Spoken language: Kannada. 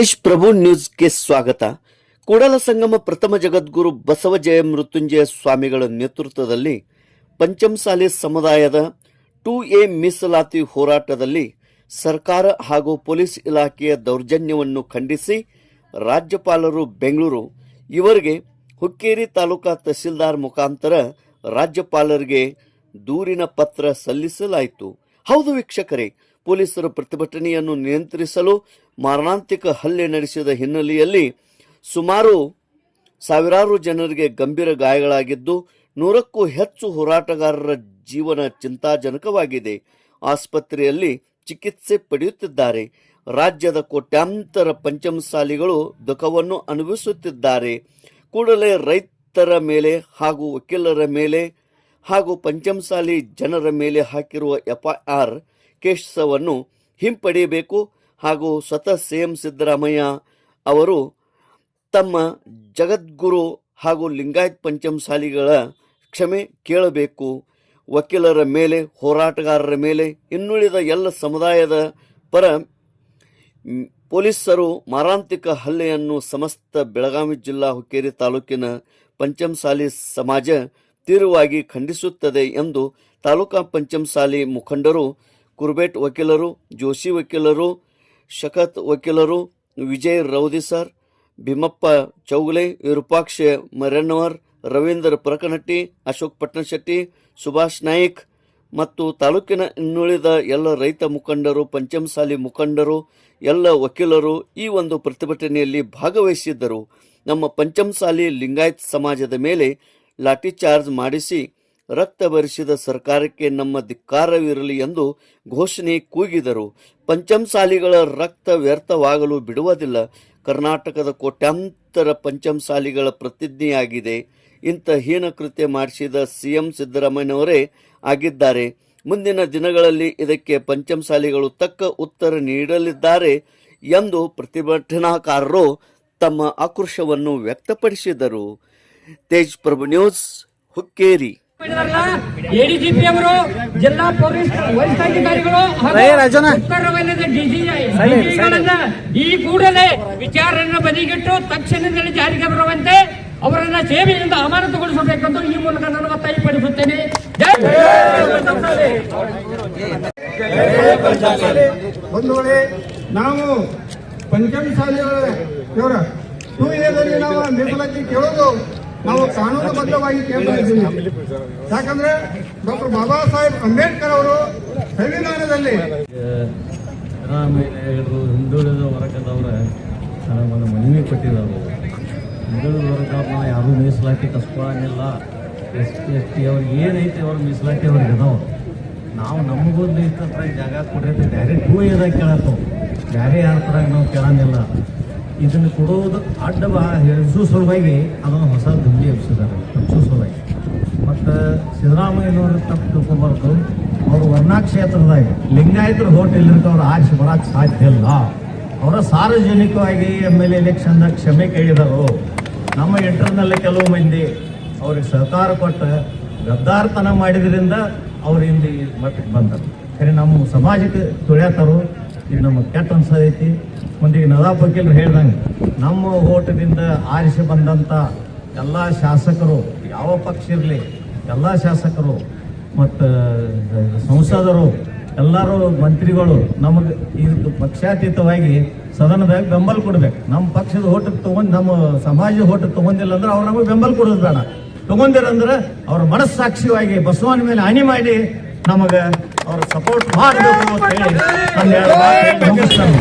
ತೇಜ್ ಪ್ರಭು ನ್ಯೂಸ್ಗೆ ಸ್ವಾಗತ. ಕೂಡಲ ಸಂಗಮ ಪ್ರಥಮ ಜಗದ್ಗುರು ಬಸವ ಜಯ ಮೃತ್ಯುಂಜಯ ಸ್ವಾಮಿಗಳ ನೇತೃತ್ವದಲ್ಲಿ ಪಂಚಮಸಾಲಿ ಸಮುದಾಯದ ಟು ಎ ಮೀಸಲಾತಿ ಹೋರಾಟದಲ್ಲಿ ಸರ್ಕಾರ ಹಾಗೂ ಪೊಲೀಸ್ ಇಲಾಖೆಯ ದೌರ್ಜನ್ಯವನ್ನು ಖಂಡಿಸಿ ರಾಜ್ಯಪಾಲರು ಬೆಂಗಳೂರು ಇವರಿಗೆ ಹುಕ್ಕೇರಿ ತಾಲೂಕಾ ತಹಸೀಲ್ದಾರ್ ಮುಖಾಂತರ ರಾಜ್ಯಪಾಲರಿಗೆ ದೂರಿನ ಪತ್ರ ಸಲ್ಲಿಸಲಾಯಿತು. ಹೌದು ವೀಕ್ಷಕರೇ ಪೊಲೀಸರು ಪ್ರತಿಭಟನೆಯನ್ನು ನಿಯಂತ್ರಿಸಲು ಮಾರಣಾಂತಿಕ ಹಲ್ಲೆ ನಡೆಸಿದ ಹಿನ್ನೆಲೆಯಲ್ಲಿ ಸುಮಾರು ಸಾವಿರಾರು ಜನರಿಗೆ ಗಂಭೀರ ಗಾಯಗಳಾಗಿದ್ದು, ನೂರಕ್ಕೂ ಹೆಚ್ಚು ಹೋರಾಟಗಾರರ ಜೀವನ ಚಿಂತಾಜನಕವಾಗಿದೆ. ಆಸ್ಪತ್ರೆಯಲ್ಲಿ ಚಿಕಿತ್ಸೆ ಪಡೆಯುತ್ತಿದ್ದಾರೆ. ರಾಜ್ಯದ ಕೋಟ್ಯಾಂತರ ಪಂಚಮಸಾಲಿಗಳು ದುಃಖವನ್ನು ಅನುಭವಿಸುತ್ತಿದ್ದಾರೆ. ಕೂಡಲೇ ರೈತರ ಮೇಲೆ ಹಾಗೂ ವಕೀಲರ ಮೇಲೆ ಹಾಗೂ ಪಂಚಮಸಾಲಿ ಜನರ ಮೇಲೆ ಹಾಕಿರುವ ಎಫ್ಐಆರ್ ಕೇಸವನ್ನು ಹಿಂಪಡೆಯಬೇಕು ಹಾಗೂ ಸ್ವತಃ ಸಿಎಂ ಸಿದ್ದರಾಮಯ್ಯ ಅವರು ತಮ್ಮ ಜಗದ್ಗುರು ಹಾಗೂ ಲಿಂಗಾಯತ್ ಪಂಚಮಸಾಲಿಗಳ ಕ್ಷಮೆ ಕೇಳಬೇಕು. ವಕೀಲರ ಮೇಲೆ, ಹೋರಾಟಗಾರರ ಮೇಲೆ ಇನ್ನುಳಿದ ಎಲ್ಲ ಸಮುದಾಯದ ಪರ ಪೊಲೀಸರು ಮಾರಾಂತಿಕ ಹಲ್ಲೆಯನ್ನು ಸಮಸ್ತ ಬೆಳಗಾವಿ ಜಿಲ್ಲಾ ಹುಕ್ಕೇರಿ ತಾಲೂಕಿನ ಪಂಚಮಸಾಲಿ ಸಮಾಜ ತೀವ್ರವಾಗಿ ಖಂಡಿಸುತ್ತದೆ ಎಂದು ತಾಲೂಕಾ ಪಂಚಮಸಾಲಿ ಮುಖಂಡರು ಕುರ್ಬೇಟ್ ವಕೀಲರು, ಜೋಶಿ ವಕೀಲರು, ಶಕತ್ ವಕೀಲರು, ವಿಜಯ್ ರೌದಿ ಸರ್, ಭೀಮಪ್ಪ ಚೌಗಲೆ, ವಿರೂಪಾಕ್ಷ ಮರಣ್ಣವರ್ ರವೀಂದ್ರ ಪ್ರಕನಟ್ಟಿ, ಅಶೋಕ್ ಪಟ್ನಶೆಟ್ಟಿ, ಸುಭಾಷ್ ನಾಯ್ಕ್ ಮತ್ತು ತಾಲೂಕಿನ ಇನ್ನುಳಿದ ಎಲ್ಲ ರೈತ ಮುಖಂಡರು, ಪಂಚಮಸಾಲಿ ಮುಖಂಡರು, ಎಲ್ಲ ವಕೀಲರು ಈ ಒಂದು ಪ್ರತಿಭಟನೆಯಲ್ಲಿ ಭಾಗವಹಿಸಿದ್ದರು. ನಮ್ಮ ಪಂಚಮಸಾಲಿ ಲಿಂಗಾಯತ್ ಸಮಾಜದ ಮೇಲೆ ಲಾಠಿ ಚಾರ್ಜ್ ಮಾಡಿಸಿ ರಕ್ತ ಭರಿಸಿದ ಸರ್ಕಾರಕ್ಕೆ ನಮ್ಮ ಧಿಕ್ಕಾರವಿರಲಿ ಎಂದು ಘೋಷಣೆ ಕೂಗಿದರು. ಪಂಚಮಸಾಲಿಗಳ ರಕ್ತ ವ್ಯರ್ಥವಾಗಲು ಬಿಡುವುದಿಲ್ಲ. ಕರ್ನಾಟಕದ ಕೋಟ್ಯಾಂತರ ಪಂಚಮಸಾಲಿಗಳ ಪ್ರತಿಜ್ಞೆಯಾಗಿದೆ. ಇಂಥ ಹೀನ ಕೃತ್ಯ ಮಾಡಿಸಿದ ಸಿ ಎಂ ಸಿದ್ದರಾಮಯ್ಯನವರೇ ಆಗಿದ್ದಾರೆ. ಮುಂದಿನ ದಿನಗಳಲ್ಲಿ ಇದಕ್ಕೆ ಪಂಚಮಸಾಲಿಗಳು ತಕ್ಕ ಉತ್ತರ ನೀಡಲಿದ್ದಾರೆ ಎಂದು ಪ್ರತಿಭಟನಾಕಾರರು ತಮ್ಮ ಆಕ್ರೋಶವನ್ನು ವ್ಯಕ್ತಪಡಿಸಿದರು. ತೇಜ್ ಪ್ರಭು ನ್ಯೂಸ್ ಹುಕ್ಕೇರಿ. ಎಡಿಜಿಪಿ ಅವರು ಜಿಲ್ಲಾ ಪೊಲೀಸ್ ವರಿಷ್ಠಾಧಿಕಾರಿಗಳು ಹಾಗೂ ಉತ್ತರ ವಲಯದ ಡಿಜಿಗಳನ್ನ ಈ ಕೂಡಲೇ ವಿಚಾರಣೆ ಬದಿಗಿಟ್ಟು ತಕ್ಷಣದಲ್ಲಿ ಜಾರಿಗೆ ಬರುವಂತೆ ಅವರನ್ನ ಸೇವೆಯಿಂದ ಅಮಾನತುಗೊಳಿಸಬೇಕೆಂದು ಈ ಮೂಲಕ ನಾನು ಒತ್ತಾಯಪಡಿಸುತ್ತೇನೆ ಜೈ ಬಂಧುಗಳೇ ನಾವು ಪಂಚಮಸಾಲಿ ಇವರ ಟೂ ಎದಲ್ಲಿ ನಾವು ಮೀಸಲಾತಿ ಕೇಳೋದು ನಾವು ಕಾನೂನುಬದ್ಧವಾಗಿ ಕೇಳಿದ್ದೀವಿ ಯಾಕಂದ್ರೆ ಡಾಕ್ಟರ್ ಬಾಬಾ ಸಾಹೇಬ್ ಅಂಬೇಡ್ಕರ್ ಅವರು ಸಂವಿಧಾನದಲ್ಲಿ ಹಿಂದುಳಿದ ವರ್ಗದವರ ಮನವಿ ಕೊಟ್ಟಿದ್ದಾರೆ. ಹಿಂದುಳಿದ ವರ್ಗದವ್ರನ್ನ ಯಾರು ಮೀಸಲಾತಿ ಕಸ್ಕೊಳ್ಳಂಗಿಲ್ಲ ಎಸ್ ಟಿ ಎಸ್ ಟಿ ಅವ್ರಿಗೆ ಏನೈತಿ ಅವ್ರ ಮೀಸಲಾತಿ ಅವ್ರಿಗೆ ಅದಾವ. ನಾವು ನಮಗೊಂದು ಇಷ್ಟ ಜಾಗ ಕೊಡ್ರಿ ಅಂತ ಡೈರೆಕ್ಟ್ ಹೂ ಏದಾಗ ಕೇಳತ್ತವು. ಬೇರೆ ಯಾರ ಥರ ನಾವು ಕೇಳಂಗಿಲ್ಲ. ಇದನ್ನು ಕೊಡೋದು ಅಡ್ಡ ಹೆಚ್ಚು ಸಲುವಾಗಿ ಅದನ್ನು ಹೊಸ ದುಂಡಿ ಎಬ್ಸಿದ್ದಾರೆ. ಹೆಚ್ಚು ಸಲುವಾಗಿ. ಮತ್ತು ಸಿದ್ದರಾಮಯ್ಯನವರು ತಪ್ಪು ತಿಳ್ಕೊಬಾರ್ದು. ಅವರು ವರ್ಣಾ ಕ್ಷೇತ್ರದಾಗ ಲಿಂಗಾಯತರ ಹೋಟ್ ಇಲ್ಲಿರ್ಕ ಅವ್ರು ಆರಿಸಿ ಬರಕ್ಕೆ ಸಾಧ್ಯ ಇಲ್ಲ. ಅವರ ಸಾರ್ವಜನಿಕವಾಗಿ ಎಂ ಎಲ್ ಎಲೆಕ್ಷನ್ದಾಗ ಕ್ಷಮೆ ಕೇಳಿದರು. ನಮ್ಮ ಇಂಟರ್ನಲ್ಲಿ ಕೆಲವು ಮಂದಿ ಅವ್ರಿಗೆ ಸಹಕಾರ ಕೊಟ್ಟು ಗದ್ದಾರ್ತನ ಮಾಡಿದ್ರಿಂದ ಅವ್ರ ಹಿಂದೆ ಮಟ್ಟಕ್ಕೆ ಬಂದರು. ಖರೆ ನಮ್ಮ ಸಮಾಜಕ್ಕೆ ತುಳಿಯತ್ತಾರು ಇದು ನಮಗೆ ಕೆಟ್ಟ ಅನ್ಸದೈತಿ ಮುಂದಿಗೆ ನದಾ ವಕೀಲರು ಹೇಳ್ದಂಗೆ, ನಮ್ಮ ಓಟದಿಂದ ಆರಿಸಿ ಬಂದಂಥ ಎಲ್ಲ ಶಾಸಕರು ಯಾವ ಪಕ್ಷ ಇರಲಿ, ಎಲ್ಲ ಶಾಸಕರು ಮತ್ತು ಸಂಸದರು, ಎಲ್ಲರೂ ಮಂತ್ರಿಗಳು ನಮಗೆ ಇದು ಪಕ್ಷಾತೀತವಾಗಿ ಸದನದಾಗ ಬೆಂಬಲ ಕೊಡ್ಬೇಕು. ನಮ್ಮ ಪಕ್ಷದ ಓಟಕ್ಕೆ ತೊಗೊಂಡು, ನಮ್ಮ ಸಮಾಜದ ಓಟಕ್ಕೆ ತೊಗೊಂಡಿಲ್ಲ ಅಂದ್ರೆ ಅವ್ರು ನಮಗೆ ಬೆಂಬಲ ಕೊಡೋದು ಬೇಡ. ತಗೊಂಡಿರಂದ್ರೆ ಅವ್ರ ಮನಸ್ಸಾಕ್ಷಿಯಾಗಿ ಬಸವನ ಮೇಲೆ ಹಾನಿ ಮಾಡಿ ನಮಗೆ ಅವರು ಸಪೋರ್ಟ್ ಮಾಡಬೇಕು ಅಂತ ಹೇಳಿ ಒಂದೆರಡು ಮಾತು ಮುಗಿಸ್ತಾರೆ